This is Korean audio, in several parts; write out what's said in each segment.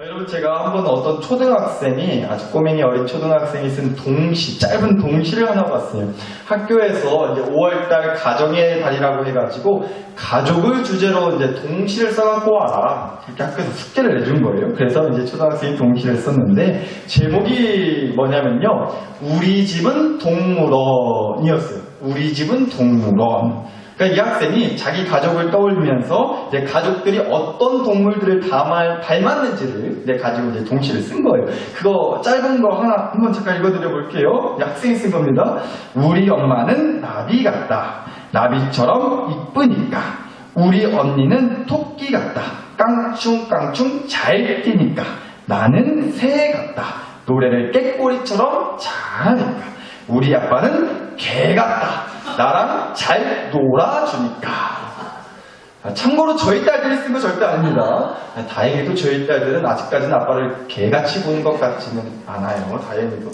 여러분 제가 한 번 어떤 초등학생이 아주 꼬맹이 어린 초등학생이 쓴 동시 짧은 동시를 하나 봤어요. 학교에서 이제 5월달 가정의 달이라고 해가지고 가족을 주제로 이제 동시를 써갖고 와라 이렇게 학교에서 숙제를 내준 거예요. 그래서 이제 초등학생이 동시를 썼는데 제목이 뭐냐면요, 우리 집은 동물원이었어요. 우리 집은 동물원. 그러니까 이 학생이 자기 가족을 떠올리면서 이제 가족들이 어떤 동물들을 닮아, 닮았는지를 이제 가지고 이제 동시를 쓴 거예요. 그거 짧은 거 하나 한번 잠깐 읽어드려 볼게요. 이 학생이 쓴 겁니다. 우리 엄마는 나비 같다. 나비처럼 이쁘니까. 우리 언니는 토끼 같다. 깡충깡충 잘 뛰니까. 나는 새 같다. 노래를 깨꼬리처럼 잘하니까. 우리 아빠는 개 같다. 나랑 잘 놀아주니까. 아, 참고로 저희 딸들이 쓴 거 절대 아닙니다. 아, 다행히도 저희 딸들은 아직까지는 아빠를 개같이 보는 것 같지는 않아요. 다행히도.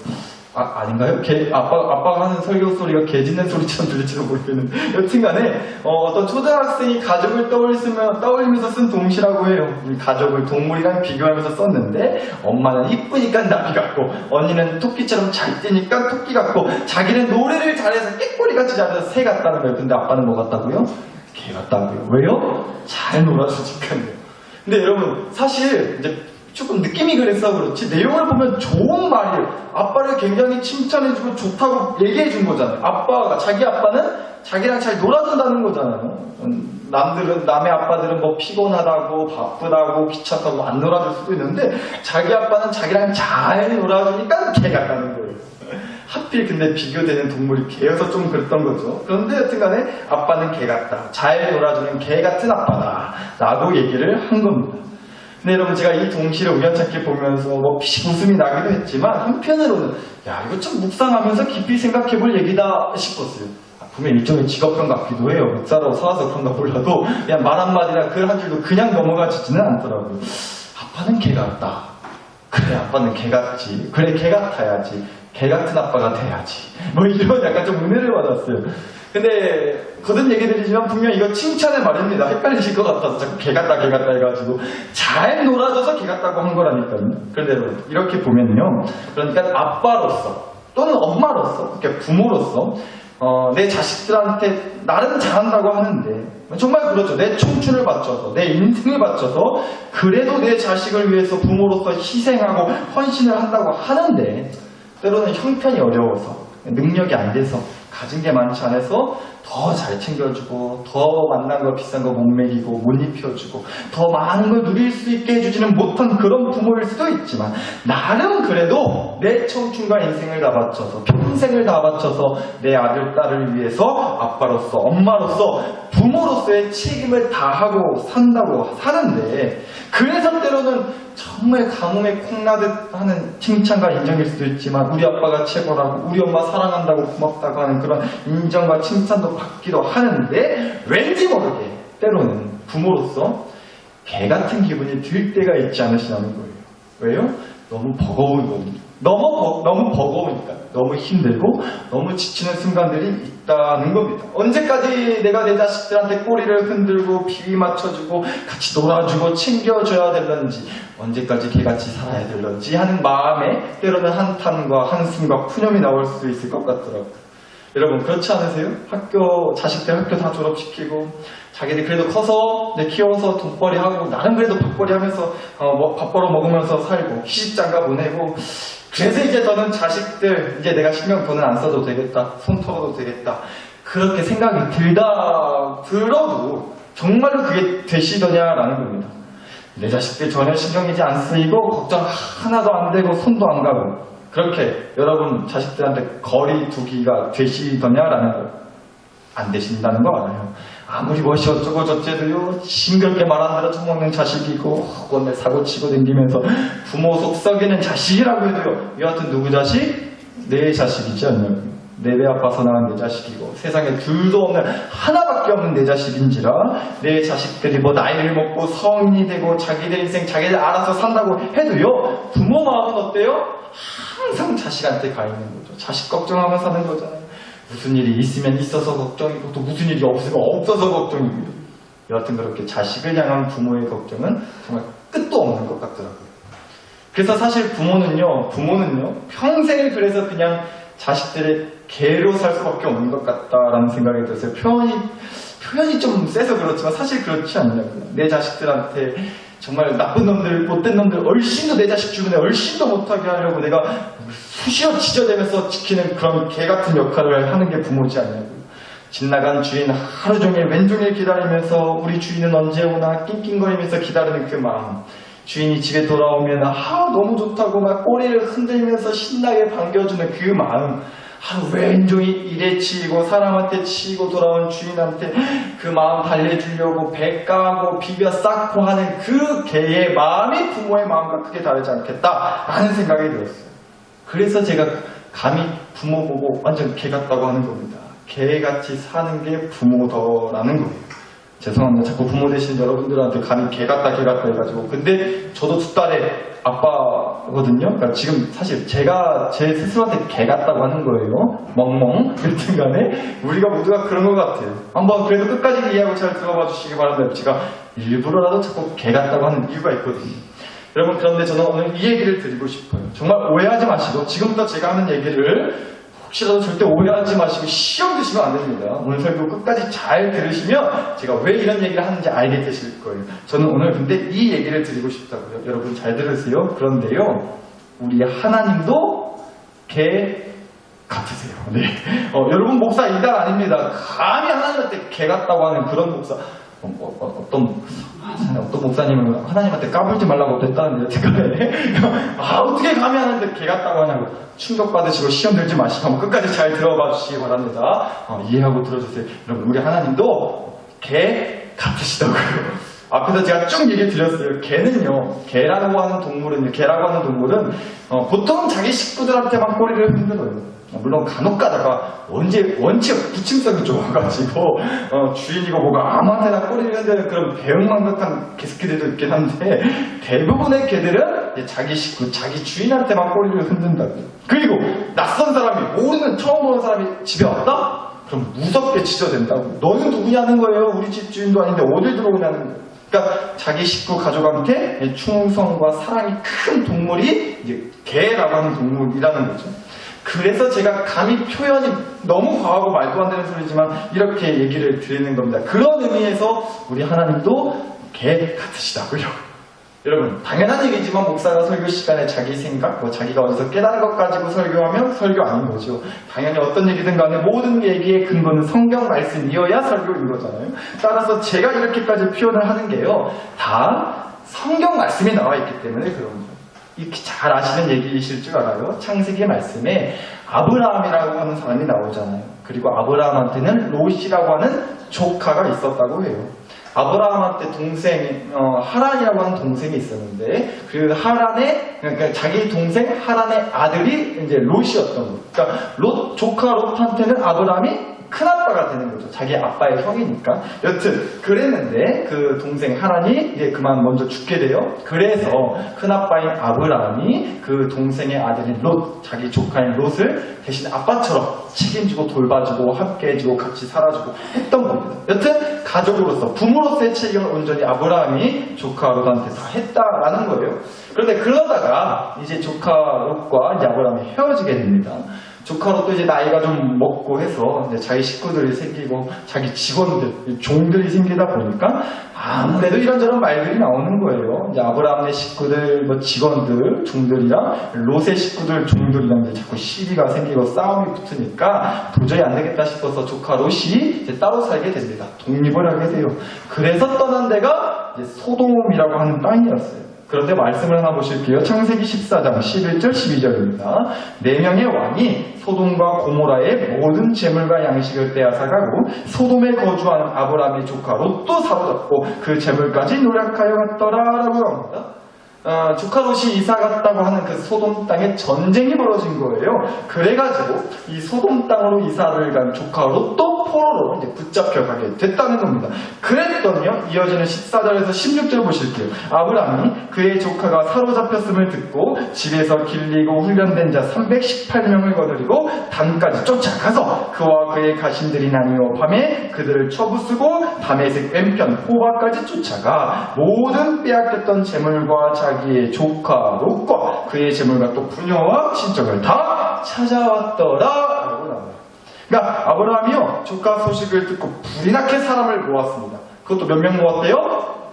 아, 아닌가요? 개, 아빠, 아빠가 하는 설교 소리가 개 짖는 소리처럼 들릴지도 모르겠는데. 여튼 간에, 어, 떤 초등학생이 가족을 떠올리면, 떠올리면서 쓴 동시라고 해요. 이 가족을 동물이랑 비교하면서 썼는데, 엄마는 이쁘니까 나비 같고, 언니는 토끼처럼 잘 뛰니까 토끼 같고, 자기는 노래를 잘해서 깨꼬리 같이 잘해서 새 같다는 거예요. 근데 아빠는 뭐 같다고요? 개 같다고요. 왜요? 잘 놀아주니까요. 근데 여러분, 사실, 이제, 조금 느낌이 그래서 그렇지 내용을 보면 좋은 말이에요. 아빠를 굉장히 칭찬해주고 좋다고 얘기해준 거잖아요. 아빠가 자기 아빠는 자기랑 잘 놀아준다는 거잖아요. 음, 남들은 남의 아빠들은 뭐 피곤하다고 바쁘다고 귀찮다고 안 놀아줄 수도 있는데 자기 아빠는 자기랑 잘 놀아주니까 개 같다는 거예요. 하필 근데 비교되는 동물이 개여서 좀 그랬던 거죠. 그런데 여튼간에 아빠는 개 같다. 잘 놀아주는 개 같은 아빠다. 라고 얘기를 한 겁니다. 근데 여러분 제가 이 동시를 우연찮게 보면서 뭐 웃음이 나기도 했지만 한편으로는 야 이거 좀 묵상하면서 깊이 생각해볼 얘기다 싶었어요. 아, 분명 일종의 직업병 같기도 해요. 목사라고 살아서 그런가 몰라도 그냥 말 한마디나 글 한 줄도 그냥 넘어가지지는 않더라고요. 아빠는 개 같다. 그래 아빠는 개 같지. 그래 개 같아야지. 개 같은 아빠가 돼야지. 뭐 이런 약간 좀 은혜를 받았어요. 근데 거듭 얘기 드리지만 분명 이거 칭찬의 말입니다. 헷갈리실 것 같아서 자꾸 개 같다 개 같다 해가지고 잘 놀아줘서 개 같다고 한 거라니까요. 그런데 이렇게 보면요. 그러니까 아빠로서 또는 엄마로서 이렇게 부모로서 어, 내 자식들한테 나름 잘한다고 하는데 정말 그렇죠. 내 청춘을 바쳐서 내 인생을 바쳐서 그래도 내 자식을 위해서 부모로서 희생하고 헌신을 한다고 하는데 때로는 형편이 어려워서 능력이 안 돼서 가진 게 많지 않아서 더 잘 챙겨주고 더 만난 거 비싼 거 못 먹이고 못 입혀주고 더 많은 걸 누릴 수 있게 해주지는 못한 그런 부모일 수도 있지만 나름 그래도 내 청춘과 인생을 다 바쳐서 평생을 다 바쳐서 내 아들 딸을 위해서 아빠로서 엄마로서 부모로서의 책임을 다하고 산다고 사는데 그래서 때로는 정말 가뭄에 콩나듯 하는 칭찬과 인정일 수도 있지만 우리 아빠가 최고라고 우리 엄마 사랑한다고 고맙다고 하는 그런 인정과 칭찬도 받기도 하는데 왠지 모르게 때로는 부모로서 개 같은 기분이 들 때가 있지 않으시냐는 거예요. 왜요? 너무 버거운 겁니다. 너무, 버- 너무 버거우니까. 너무 힘들고, 너무 지치는 순간들이 있다는 겁니다. 언제까지 내가 내 자식들한테 꼬리를 흔들고, 비위 맞춰주고, 같이 놀아주고, 챙겨줘야 될런지, 언제까지 개같이 살아야 될런지 하는 마음에 때로는 한탄과 한숨과 푸념이 나올 수도 있을 것 같더라고요. 여러분 그렇지 않으세요? 학교 자식들 학교 다 졸업시키고 자기들 그래도 커서 이제 키워서 돈벌이 하고 나름 그래도 밥벌이 하면서 어, 뭐, 밥 벌어 먹으면서 살고 시집장가 보내고 그래서 이제 저는 자식들 이제 내가 신경 돈은 안 써도 되겠다 손 털어도 되겠다 그렇게 생각이 들다 들어도 정말로 그게 되시더냐라는 겁니다. 내 자식들 전혀 신경이지 안 쓰이고 걱정 하나도 안 되고 손도 안 가고 그렇게 여러분 자식들한테 거리 두기가 되시더냐라는 거 안 되신다는 거 알아요. 아무리 멋이 어쩌고 저쩌고요 싱겁게 말 안 들어 처먹는 자식이고 혼내 사고 치고 댕기면서 부모 속 썩이는 자식이라고 해도요 여하튼 누구 자식? 내 자식이지 않냐고요. 내 배 아파서 낳은 내 자식이고 세상에 둘도 없는 하나밖에 없는 내 자식인지라 내 자식들이 뭐 나이를 먹고 성인이 되고 자기들 인생 자기들 알아서 산다고 해도요 부모 마음은 어때요? 항상 자식한테 가 있는 거죠. 자식 걱정하며 사는 거잖아요. 무슨 일이 있으면 있어서 걱정이고 또 무슨 일이 없으면 없어서 걱정이고 여하튼 그렇게 자식을 향한 부모의 걱정은 정말 끝도 없는 것 같더라고요. 그래서 사실 부모는요, 부모는요, 평생을 그래서 그냥 자식들의 개로 살 수밖에 없는 것 같다라는 생각이 들었어요. 표현이, 표현이 좀 세서 그렇지만 사실 그렇지 않냐고요. 내 자식들한테 정말 나쁜 놈들, 못된 놈들, 얼씬도 내 자식 주변에 얼씬도 못하게 하려고 내가 수시어 지저대면서 지키는 그런 개 같은 역할을 하는 게 부모지 않냐고요. 집 나간 주인 하루 종일 왼종일 기다리면서 우리 주인은 언제 오나 낑낑거리면서 기다리는 그 마음. 주인이 집에 돌아오면 아 너무 좋다고 막 꼬리를 흔들면서 신나게 반겨주는 그 마음. 하루 왼종일 일에 치이고 사람한테 치이고 돌아온 주인한테 그 마음 달래주려고 배 까고 비벼 쌓고 하는 그 개의 마음이 부모의 마음과 크게 다르지 않겠다라는 생각이 들었어요. 그래서 제가 감히 부모 보고 완전 개 같다고 하는 겁니다. 개같이 사는 게 부모더라는 거예요. 죄송합니다. 자꾸 부모 되신 여러분들한테 감히 개 같다 개 같다 해가지고 근데 저도 두 딸의 아빠거든요. 그러니까 지금 사실 제가 제 스스로한테 개 같다고 하는 거예요. 멍멍. 여튼 간에 우리가 모두가 그런 것 같아요. 한번 그래도 끝까지 이해하고 잘 들어봐 주시기 바랍니다. 제가 일부러라도 자꾸 개 같다고 하는 이유가 있거든요. 여러분 그런데 저는 오늘 이 얘기를 드리고 싶어요. 정말 오해하지 마시고 지금부터 제가 하는 얘기를 혹시라도 절대 오해하지 마시고 시험 드시면 안 됩니다. 오늘 설교 끝까지 잘 들으시면 제가 왜 이런 얘기를 하는지 알게 되실 거예요. 저는 오늘 근데 이 얘기를 드리고 싶다고요. 여러분 잘 들으세요. 그런데요. 우리 하나님도 개 같으세요. 네. 어, 여러분 목사 이단 아닙니다. 감히 하나님한테 개 같다고 하는 그런 목사. 어, 어, 떤 어떤 목사님은 하나님한테 까불지 말라고 했다는데 여태까지 아 어떻게 감히 하는데 개 같다고 하냐고. 충격받으시고 시험 들지 마시고 끝까지 잘 들어봐 주시기 바랍니다. 어, 이해하고 들어주세요. 여러분 우리 하나님도 개 같으시다고요. 앞에서 제가 쭉 얘기 드렸어요. 개는요 개라고 하는 동물은 개라고 하는 동물은 어, 보통 자기 식구들한테만 꼬리를 흔들어요 물론 간혹 가다가 원체, 원체 부침성이 좋아가지고 어, 주인이고 뭐가 아무한테나 꼬리를 흔드는 그런 배은망덕한 개새끼들도 있긴 한데 대부분의 개들은 자기 식구, 자기 주인한테만 꼬리를 흔든다고요. 그리고 낯선 사람이 모르는 처음 보는 사람이 집에 왔다? 그럼 무섭게 지저댄다고. 너는 누구냐는 거예요. 우리 집 주인도 아닌데 어딜 들어오냐는 거예요. 그러니까 자기 식구 가족한테 충성과 사랑이 큰 동물이 이제 개라고 하는 동물이라는 거죠. 그래서 제가 감히 표현이 너무 과하고 말도 안 되는 소리지만 이렇게 얘기를 드리는 겁니다. 그런 의미에서 우리 하나님도 개 같으시다고요. 여러분 당연한 얘기지만 목사가 설교 시간에 자기 생각, 뭐 자기가 어디서 깨달은 것 가지고 설교하면 설교 아닌 거죠. 당연히 어떤 얘기든 간에 모든 얘기의 근거는 성경 말씀이어야 설교인 거잖아요. 따라서 제가 이렇게까지 표현을 하는 게요. 다 성경 말씀이 나와 있기 때문에 그런 거예요. 이렇게 잘 아시는 얘기이실 줄 알아요. 창세기 말씀에 아브라함이라고 하는 사람이 나오잖아요. 그리고 아브라함한테는 롯이라고 하는 조카가 있었다고 해요. 아브라함한테 동생 어, 하란이라고 하는 동생이 있었는데 그 하란의 그러니까 자기 동생 하란의 아들이 이제 롯이었던 거예요. 그러니까 롯 조카 롯한테는 아브라함이 큰 아빠가 되는 거죠. 자기 아빠의 형이니까. 여튼 그랬는데 그 동생 하란이 이제 그만 먼저 죽게 돼요. 그래서 큰 아빠인 아브라함이 그 동생의 아들인 롯, 자기 조카인 롯을 대신 아빠처럼 책임지고 돌봐주고 함께해주고 같이 살아주고 했던 겁니다. 여튼 가족으로서 부모로서의 책임을 온전히 아브라함이 조카 롯한테 다 했다라는 거예요. 그런데 그러다가 이제 조카 롯과 이제 아브라함이 헤어지게 됩니다. 조카로 또 이제 나이가 좀 먹고 해서 이제 자기 식구들이 생기고 자기 직원들, 종들이 생기다 보니까 아무래도 이런저런 말들이 나오는 거예요. 이제 아브라함의 식구들, 뭐 직원들, 종들이랑 롯의 식구들, 종들이랑 이제 자꾸 시비가 생기고 싸움이 붙으니까 도저히 안 되겠다 싶어서 조카 롯이 이제 따로 살게 됩니다. 독립을 하게 돼요. 그래서 떠난 데가 소돔이라고 하는 땅이었어요. 그런데 말씀을 하나 보실게요. 창세기 14장 11절 12절입니다. 네 명의 왕이 소돔과 고모라의 모든 재물과 양식을 빼앗아 가고 소돔에 거주하는 아브라함의 조카 롯도 사로잡고 그 재물까지 노력하여 갔더라라고 합니다. 어, 조카 롯이 이사 갔다고 하는 그 소돔 땅에 전쟁이 벌어진 거예요. 그래가지고 이 소돔 땅으로 이사를 간 조카 롯도 포로로 이제 붙잡혀 가게 됐다는 겁니다. 그랬더니요, 이어지는 14절에서 16절 보실게요. 아브라함이 그의 조카가 사로잡혔음을 듣고 집에서 길리고 훈련된 자 318명을 거느리고 단까지 쫓아가서 그와 그의 가신들이 나뉘어 밤에 그들을 쳐부수고 담에색 왼편 호바까지 쫓아가 모든 빼앗겼던 재물과 자 기의 조카 롯과 그의 재물과 또 부녀와 친척을 다 찾아왔더라 라고 나옵니다. 그러니까 아브라함이요 조카 소식을 듣고 불이 나게 사람을 모았습니다. 그것도 몇 명 모았대요?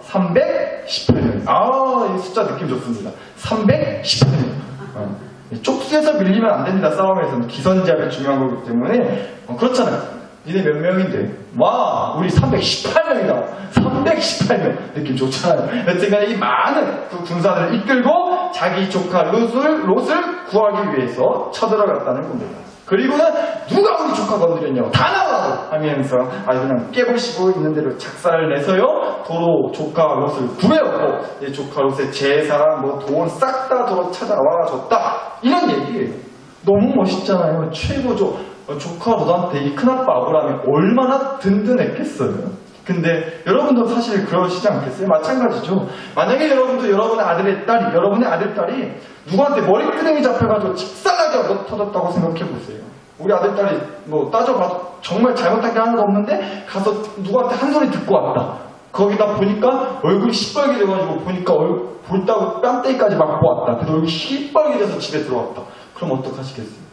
318명. 아, 이 숫자 느낌 좋습니다. 318명. 어. 쪽수에서 밀리면 안 됩니다. 싸움에서는 기선제압이 중요한 거기 때문에 어, 그렇잖아요. 니네 몇 명인데? 와, 우리 318명이다. 318명. 느낌 좋잖아요. 여튼간에 이 많은 그 군사들을 이끌고 자기 조카 롯을, 롯을 구하기 위해서 쳐들어갔다는 겁니다. 그리고는 누가 우리 조카 건드렸냐고 다 나오라고 하면서 아주 그냥 깨부시고 있는 대로 작사를 내서요 도로 조카 롯을 구해오고 이 조카 롯의 재산 뭐 돈 싹다 도로 찾아와 줬다 이런 얘기예요 너무 멋있잖아요 최고죠 어, 조카 롯한테 이 큰아빠 아브라함이 얼마나 든든했겠어요 근데 여러분도 사실 그러시지 않겠어요? 마찬가지죠. 만약에 여러분도 여러분의 아들의 딸이, 여러분의 아들 딸이 누구한테 머리끄댕이 잡혀가지고 직살나게 못 터졌다고 생각해 보세요. 우리 아들 딸이 뭐 따져봐도 정말 잘못한 게 하나도 없는데 가서 누구한테 한 소리 듣고 왔다. 거기다 보니까 얼굴이 시뻘게 돼가지고 보니까 얼, 볼따고 뺨때기까지 맞고 왔다. 그래서 얼굴이 시뻘게 돼서 집에 들어왔다. 그럼 어떡하시겠어요?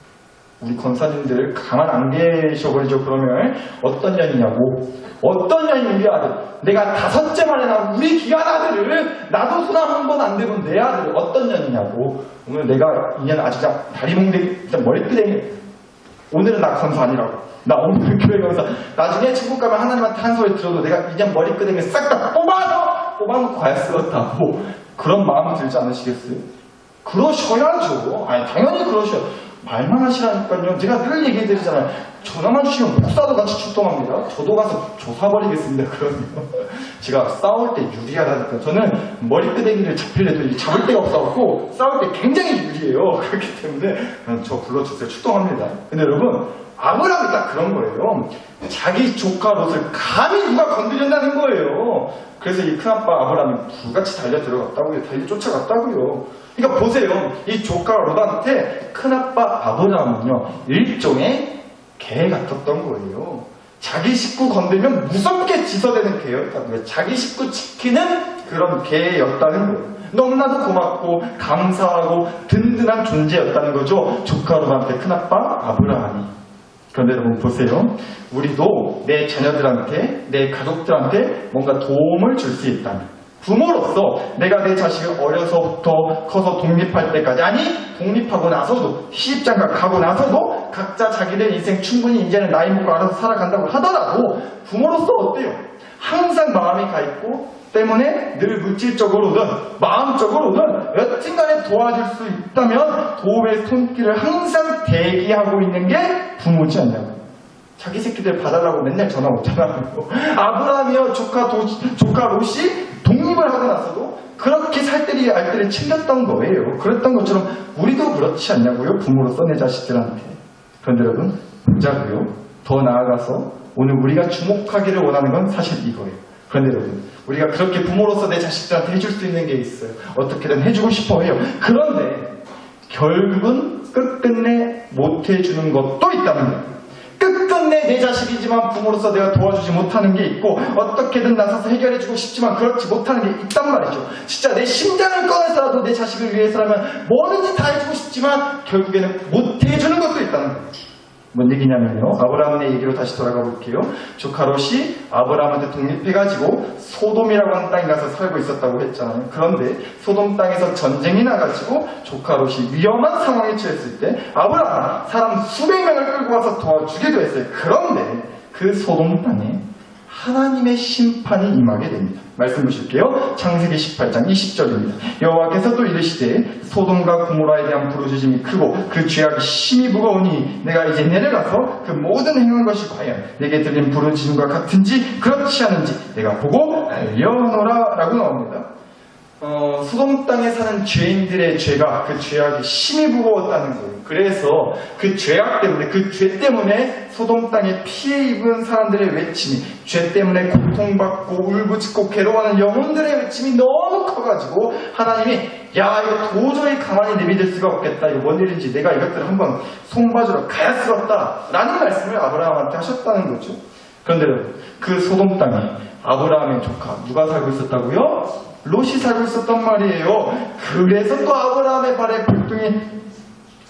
우리 권사님들 가만 안 계셔버리죠. 그러면 어떤 년이냐고. 어떤 년이 우리 아들. 내가 다섯째 만에 낳은 우리 귀한 아들을 나도 수남 한번 안 되면 내 아들 어떤 년이냐고. 오늘 내가 이년 아주 그냥 다리 몽댕이, 진짜 머리끄댕이. 오늘은 나 권사 아니라고. 나 오늘 교회 가서 나중에 천국 가면 하나님한테 한 소리 들어도 내가 이년 머리끄댕이 싹 다 뽑아서 뽑아놓고 가야 쓰겠다고. 그런 마음 들지 않으시겠어요? 그러셔야죠. 아니, 당연히 그러셔. 말만 하시라니까요. 제가 늘 얘기해 드리잖아요. 전화만 주시면 목사도 같이 출동합니다. 저도 가서 조사버리겠습니다. 그러면. 제가 싸울 때 유리하다니까. 저는 머리끄댕이를 잡힐래도 잡을 데가 없어갖고 싸울 때 굉장히 유리해요. 그렇기 때문에 저 불러주세요. 출동합니다. 근데 여러분, 아브라함이 딱 그런 거예요. 자기 조카 롯을 감히 누가 건드린다는 거예요. 그래서 이 큰아빠 아브라함이 불같이 달려 들어갔다고요. 달려 쫓아갔다고요. 그러니까 보세요. 이 조카 롯한테 큰아빠 아브라함은요. 일종의 개 같았던 거예요. 자기 식구 건들면 무섭게 지서대는 개였다는 거예요. 자기 식구 지키는 그런 개였다는 거예요. 너무나도 고맙고 감사하고 든든한 존재였다는 거죠. 조카 롯한테 큰아빠 아브라함이. 그런데 여러분 보세요. 우리도 내 자녀들한테, 내 가족들한테 뭔가 도움을 줄 수 있다면, 부모로서 내가 내 자식을 어려서부터 커서 독립할 때까지, 아니, 독립하고 나서도, 시집장가 가고 나서도 각자 자기들 인생 충분히 이제는 나이 먹고 알아서 살아간다고 하더라도, 부모로서 어때요? 항상 마음이 가 있고, 때문에 늘 물질적으로든 마음적으로든 여튼간에 도와줄 수 있다면 도움의 손길을 항상 대기하고 있는 게 부모지 않냐고. 자기 새끼들 봐달라고 맨날 전화 오잖아요. 아브라함이요 조카 도, 조카 롯이 독립을 하고 나서도 그렇게 살뜰히 알뜰히 챙겼던 거예요. 그랬던 것처럼 우리도 그렇지 않냐고요. 부모로서 내 자식들한테. 그런데 여러분 보자고요. 더 나아가서 오늘 우리가 주목하기를 원하는 건 사실 이거예요. 그런데 여러분 우리가 그렇게 부모로서 내 자식들한테 해줄 수 있는 게 있어요. 어떻게든 해주고 싶어 해요. 그런데 결국은 끝끝내 못 해주는 것도 있다는 거예요. 끝끝내 내 자식이지만 부모로서 내가 도와주지 못하는 게 있고 어떻게든 나서서 해결해주고 싶지만 그렇지 못하는 게 있단 말이죠. 진짜 내 심장을 꺼내서라도 내 자식을 위해서라면 뭐든지 다 해주고 싶지만 결국에는 못 해주는 것도 있다는 거예요. 뭔 얘기냐면요. 아브라함의 얘기로 다시 돌아가 볼게요. 조카 롯이 아브라함한테 독립해가지고 소돔이라고 하는 땅에 가서 살고 있었다고 했잖아요. 그런데 소돔 땅에서 전쟁이 나가지고 조카 롯이 위험한 상황에 처했을 때 아브라함 사람 수백 명을 끌고 와서 도와주기도 했어요. 그런데 그 소돔 땅에 하나님의 심판이 임하게 됩니다. 말씀 보실게요. 창세기 18장 20절입니다. 여호와께서 또 이르시되 소돔과 고모라에 대한 부르짖음이 크고 그 죄악이 심히 무거우니 내가 이제 내려가서 그 모든 행한 것이 과연 내게 들린 부르짖음과 같은지 그렇지 않은지 내가 보고 알려노라 라고 나옵니다. 어, 소돔 땅에 사는 죄인들의 죄가 그 죄악이 심히 무거웠다는 거예요. 그래서 그 죄악 때문에 그 죄 때문에 소돔 땅에 피해 입은 사람들의 외침이 죄 때문에 고통받고 울부짖고 괴로워하는 영혼들의 외침이 너무 커가지고 하나님이 야 이거 도저히 가만히 내비둘 수가 없겠다 이거 뭔 일인지 내가 이것들을 한번 손봐주러 가야스럽다 라는 말씀을 아브라함한테 하셨다는 거죠. 그런데 그 소돔 땅에 아브라함의 조카 누가 살고 있었다고요? 롯이 살고 있었단 말이에요. 그래서 또 아브라함의 발에 불똥이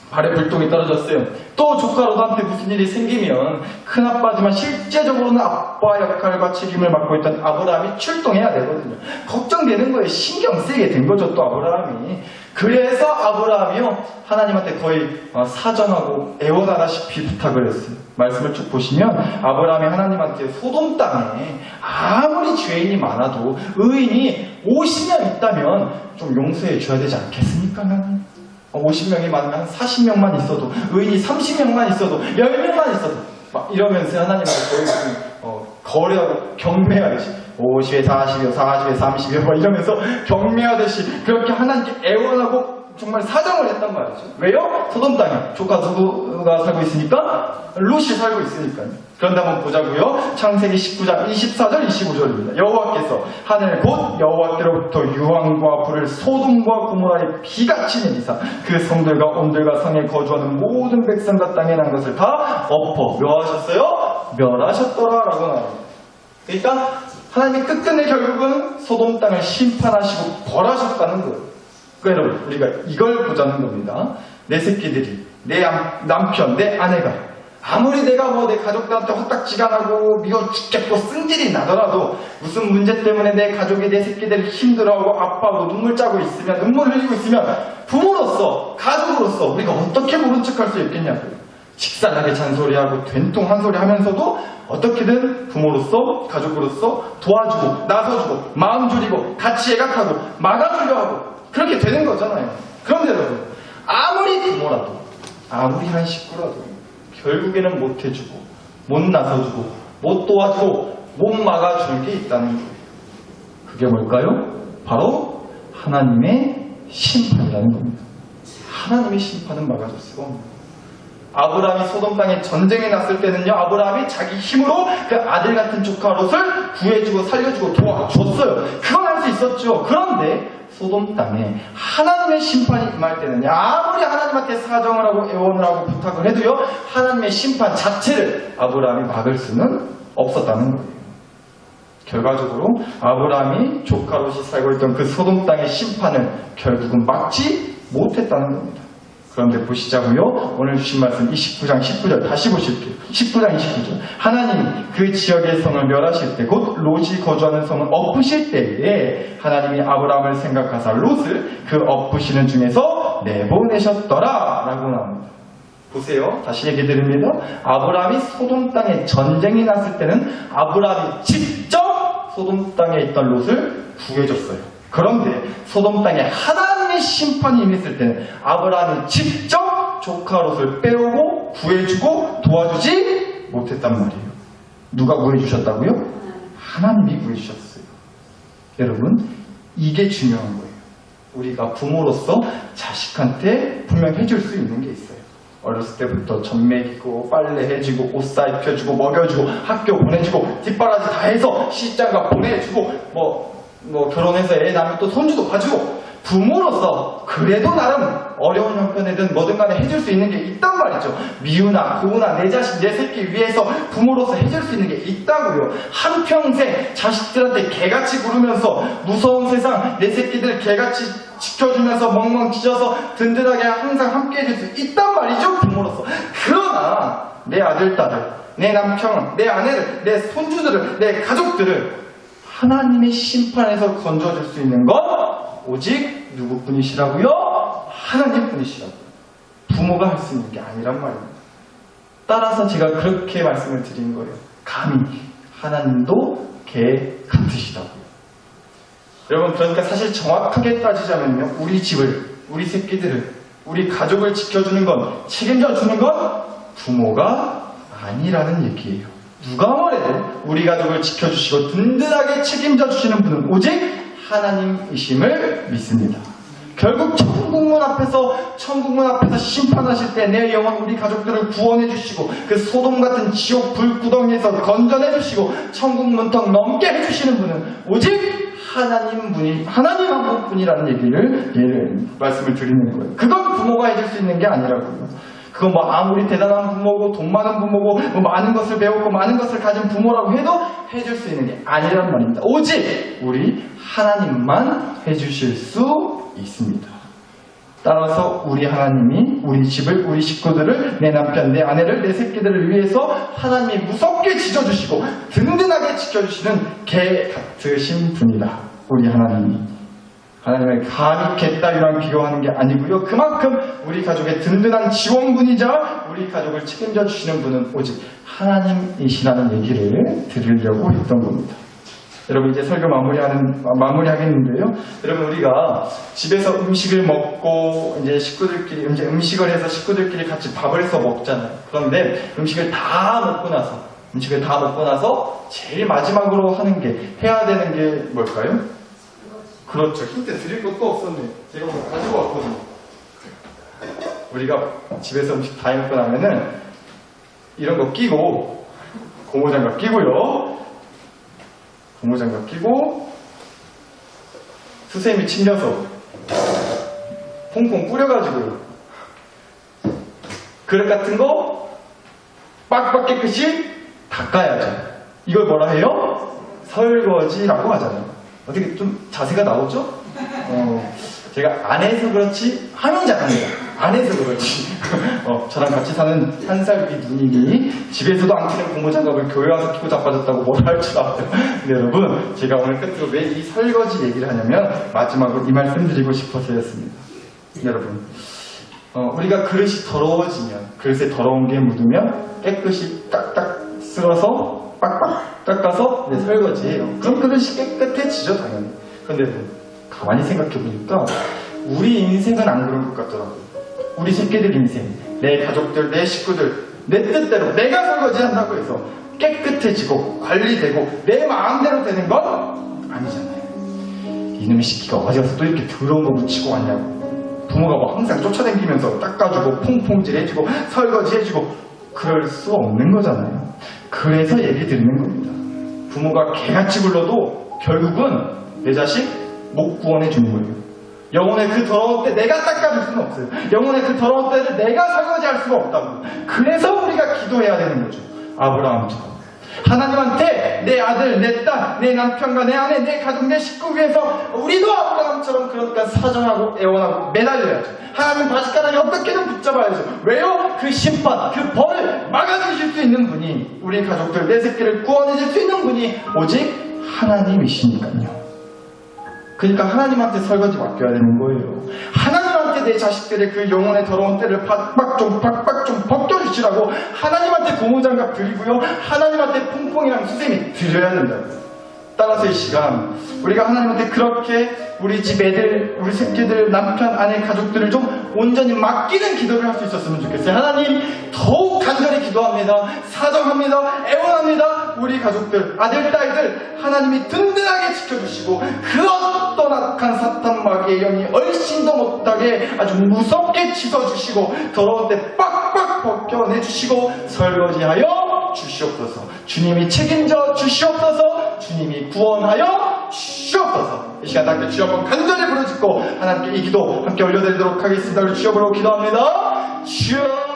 발에 불똥이 떨어졌어요. 또 조카 롯한테 무슨 일이 생기면 큰 아빠지만 실제적으로는 아빠 역할과 책임을 맡고 있던 아브라함이 출동해야 되거든요. 걱정되는 거예요. 신경 쓰이게 된 거죠, 또 아브라함이. 그래서 아브라함이요 하나님한테 거의 어, 사정하고 애원하다시피 부탁을 했어요. 말씀을 쭉 보시면 아브라함이 하나님한테 소돔 땅에 아무리 죄인이 많아도 의인이 50명 있다면 좀 용서해 줘야 되지 않겠습니까, 하나님? 50명이 많으면 40명만 있어도 의인이 30명만 있어도 10명만 있어도 막 이러면서 하나님하고 거의 무슨 어, 거래하고 경매하듯이 50에 40에 40에 30에 막 이러면서 경매하듯이 그렇게 하나님께 애원하고 정말 사정을 했단 말이죠. 왜요? 소돔 땅에 조카 누구가 살고 있으니까? 롯이 살고 있으니까요. 그런데 한번 보자고요. 창세기 19장 24절 25절입니다. 여호와께서 하늘 곧 여호와께로부터 유황과 불을 소돔과 고모라에 비같이 내리사 그 성들과 온들과 성에 거주하는 모든 백성과 땅에 난 것을 다 엎어 멸하셨어요? 멸하셨더라라고 나옵니다. 그러니까 하나님이 끝끝내 결국은 소돔 땅을 심판하시고 벌하셨다는 거예요. 그러니까 여러분 우리가 이걸 보자는 겁니다. 내 새끼들이 내 남- 남편 내 아내가 아무리 내가 뭐 내 가족들한테 헛딱지가 나고 미워 죽겠고 승질이 나더라도 무슨 문제 때문에 내 가족이 내 새끼들이 힘들어하고 아파하고 눈물 짜고 있으면 눈물 흘리고 있으면 부모로서 가족으로서 우리가 어떻게 모른 척할 수 있겠냐고요. 직살나게 잔소리하고 된통 한 소리 하면서도 어떻게든 부모로서 가족으로서 도와주고 나서주고 마음 졸이고 같이 애각하고 막아주려 하고 그렇게 되는 거잖아요. 그런데 여러분 아무리 부모라도 아무리 한 식구라도 결국에는 못 해주고 못 나서주고 못 도와주고 못 막아주는 게 있다는 거예요. 그게 뭘까요? 바로 하나님의 심판이라는 겁니다. 하나님의 심판은 막아줄 수가 없는. 아브라함이 소돔 땅에 전쟁이 났을 때는요, 아브라함이 자기 힘으로 그 아들 같은 조카 롯을 구해주고 살려주고 도와줬어요. 그건 할 수 있었죠. 그런데 소돔 땅에 하나님의 심판이 임할 때는요, 아무리 하나님한테 사정을 하고 애원을 하고 부탁을 해도요, 하나님의 심판 자체를 아브라함이 막을 수는 없었다는 거예요. 결과적으로 아브라함이 조카 롯이 살고 있던 그 소돔 땅의 심판을 결국은 막지 못했다는 겁니다. 그런데 보시자고요. 오늘 주신 말씀 29장 19절 다시 보실게요. 19장 29절. 하나님이 그 지역의 성을 멸하실 때, 곧 롯이 거주하는 성을 엎으실 때에 하나님이 아브라함을 생각하사 롯을 그 엎으시는 중에서 내보내셨더라. 라고 나옵니다. 보세요. 다시 얘기 드립니다. 아브라함이 소돔 땅에 전쟁이 났을 때는 아브라함이 직접 소돔 땅에 있던 롯을 구해줬어요. 그런데 소돔 땅에 하나 님의 심판이 임했을 때는 아브라함이 직접 조카 롯을 빼오고 구해주고 도와주지 못했단 말이에요. 누가 구해주셨다고요? 하나님이 구해주셨어요. 여러분, 이게 중요한 거예요. 우리가 부모로서 자식한테 분명 해줄 수 있는 게 있어요. 어렸을 때부터 젖 먹이고 빨래 해주고 옷 사입혀주고 먹여주고 학교 보내주고 뒷바라지 다 해서 시장가 보내주고 뭐, 뭐 결혼해서 애 낳으면 또 손주도 봐주고 부모로서 그래도 나름 어려운 형편이든 뭐든 간에 해줄 수 있는 게 있단 말이죠. 미우나 고우나 내 자식 내 새끼 위해서 부모로서 해줄 수 있는 게 있다고요. 한평생 자식들한테 개같이 구르면서 무서운 세상 내 새끼들 개같이 지켜주면서 멍멍 찢어서 든든하게 항상 함께 해줄 수 있단 말이죠. 부모로서. 그러나 내 아들, 딸을, 내 남편, 내 아내를, 내 손주들을, 내 가족들을 하나님의 심판에서 건져줄 수 있는 건 오직 누구뿐이시라고요? 하나님뿐이시라고요. 부모가 할 수 있는 게 아니란 말입니다. 따라서 제가 그렇게 말씀을 드린 거예요. 감히 하나님도 개 같으시다고요. 여러분 그러니까 사실 정확하게 따지자면요. 우리 집을, 우리 새끼들을, 우리 가족을 지켜주는 건 책임져 주는 건 부모가 아니라는 얘기예요. 누가 뭐래도 우리 가족을 지켜주시고 든든하게 책임져 주시는 분은 오직 하나님이심을 믿습니다. 결국 천국문 앞에서 천국문 앞에서 심판하실 때 내 영혼 우리 가족들을 구원해 주시고 그 소돔 같은 지옥 불구덩이에서 건져내 주시고 천국 문 턱 넘게 해 주시는 분은 오직 하나님 분이 하나님 한 분뿐이라는 얘기를 예를 말씀을 드리는 거예요. 그건 부모가 해줄 수 있는 게 아니라고요. 그건 뭐 아무리 대단한 부모고 돈 많은 부모고 뭐 많은 것을 배웠고 많은 것을 가진 부모라고 해도 해줄 수 있는 게 아니란 말입니다. 오직 우리 하나님만 해주실 수 있습니다. 따라서 우리 하나님이 우리 집을 우리 식구들을 내 남편 내 아내를 내 새끼들을 위해서 하나님이 무섭게 지져주시고 든든하게 지켜주시는 개 같으신 분이다. 우리 하나님이 하나님을 감히 개따위랑 비교하는 게 아니고요. 그만큼 우리 가족의 든든한 지원군이자 우리 가족을 책임져 주시는 분은 오직 하나님이시라는 얘기를 들으려고 했던 겁니다. 여러분 이제 설교 마무리하는 마무리하겠는데요. 여러분 우리가 집에서 음식을 먹고 이제 식구들끼리 이제 음식을 해서 식구들끼리 같이 밥을 해서 먹잖아요. 그런데 음식을 다 먹고 나서 음식을 다 먹고 나서 제일 마지막으로 하는 게 해야 되는 게 뭘까요? 그렇죠. 힌트 드릴 것도 없었네. 제가 뭐 가지고 왔거든요. 우리가 집에서 음식 다 해먹고 나면은 이런 거 끼고 고무장갑 끼고요. 고무장갑 끼고 수세미 챙겨서 퐁퐁 뿌려가지고요. 그릇 같은 거 빡빡 깨끗이 닦아야죠. 이걸 뭐라 해요? 설거지라고 하잖아요. 어떻게 좀 자세가 나오죠? 어, 제가 안 해서 그렇지 하면 잘합니다. 안 해서 그렇지. 어, 저랑 같이 사는 한살위 누님이 집에서도 안 끼는 고무 장갑을 교회 와서 끼고 자빠졌다고 뭐라 할 줄 알아요. 근데 여러분, 제가 오늘 끝으로 왜 이 설거지 얘기를 하냐면 마지막으로 이 말씀 드리고 싶어서였습니다. 여러분, 어, 우리가 그릇이 더러워지면, 그릇에 더러운 게 묻으면 깨끗이 딱딱 쓸어서 빡빡 닦아서 이제 설거지해요. 그럼 그릇이 깨끗해지죠, 당연히. 근데 가만히 생각해보니까 우리 인생은 안 그런 것 같더라고요. 우리 새끼들 인생, 내 가족들, 내 식구들, 내 뜻대로 내가 설거지 한다고 해서 깨끗해지고 관리되고 내 마음대로 되는 건 아니잖아요. 이놈의 새끼가 어디 가서 또 이렇게 더러운 거 묻히고 왔냐고. 부모가 뭐 항상 쫓아다니면서 닦아주고 퐁퐁질 해주고 설거지 해주고 그럴 수 없는 거잖아요. 그래서 얘기 드리는 겁니다. 부모가 개같이 굴러도 결국은 내 자식 못 구원해 주는 거예요. 영혼의 그 더러운 때 내가 닦아줄 수는 없어요. 영혼의 그 더러운 때를 내가 설거지할 수가 없다고. 그래서 우리가 기도해야 되는 거죠. 아브라함처럼. 하나님한테 내 아들, 내 딸, 내 남편과 내 아내, 내 가족, 내 식구 위해서 우리도 아브라함처럼 그러니까 사정하고 애원하고 매달려야죠. 하나님 바지가랑이 어떻게든 붙잡아야죠. 왜요? 그 심판, 그 벌을 막아주실 수 있는 분이 우리 가족들, 내 새끼를 구원해줄 수 있는 분이 오직 하나님이시니까요. 그러니까 하나님한테 설거지 맡겨야 되는 거예요. 하나님한테 내 자식들의 그 영혼의 더러운 때를 팍팍 좀 팍팍 좀 벗겨주시라고 하나님한테 고무장갑 드리고요. 하나님한테 퐁퐁이랑 수세미 드려야 된다고요. 따라서 이 시간 우리가 하나님한테 그렇게 우리 집 애들, 우리 새끼들, 남편, 아내, 가족들을 좀 온전히 맡기는 기도를 할 수 있었으면 좋겠어요. 하나님 더욱 간절히 기도합니다. 사정합니다. 애원합니다. 우리 가족들, 아들, 딸들 하나님이 든든하게 지켜주시고 그 어떤 악한 사탄 마귀의 영이 얼씬도 못하게 아주 무섭게 씻어주시고 더러운 때 빡빡 벗겨내주시고 설거지하여 주시옵소서. 주님이 책임져 주시옵소서. 주님이 구원하여 주시옵소서. 이 시간 함께 주여 한번 간절히 부르짖고 하나님께 이 기도 함께 올려드리도록 하겠습니다. 우리 주여 부르고 기도합니다. 주여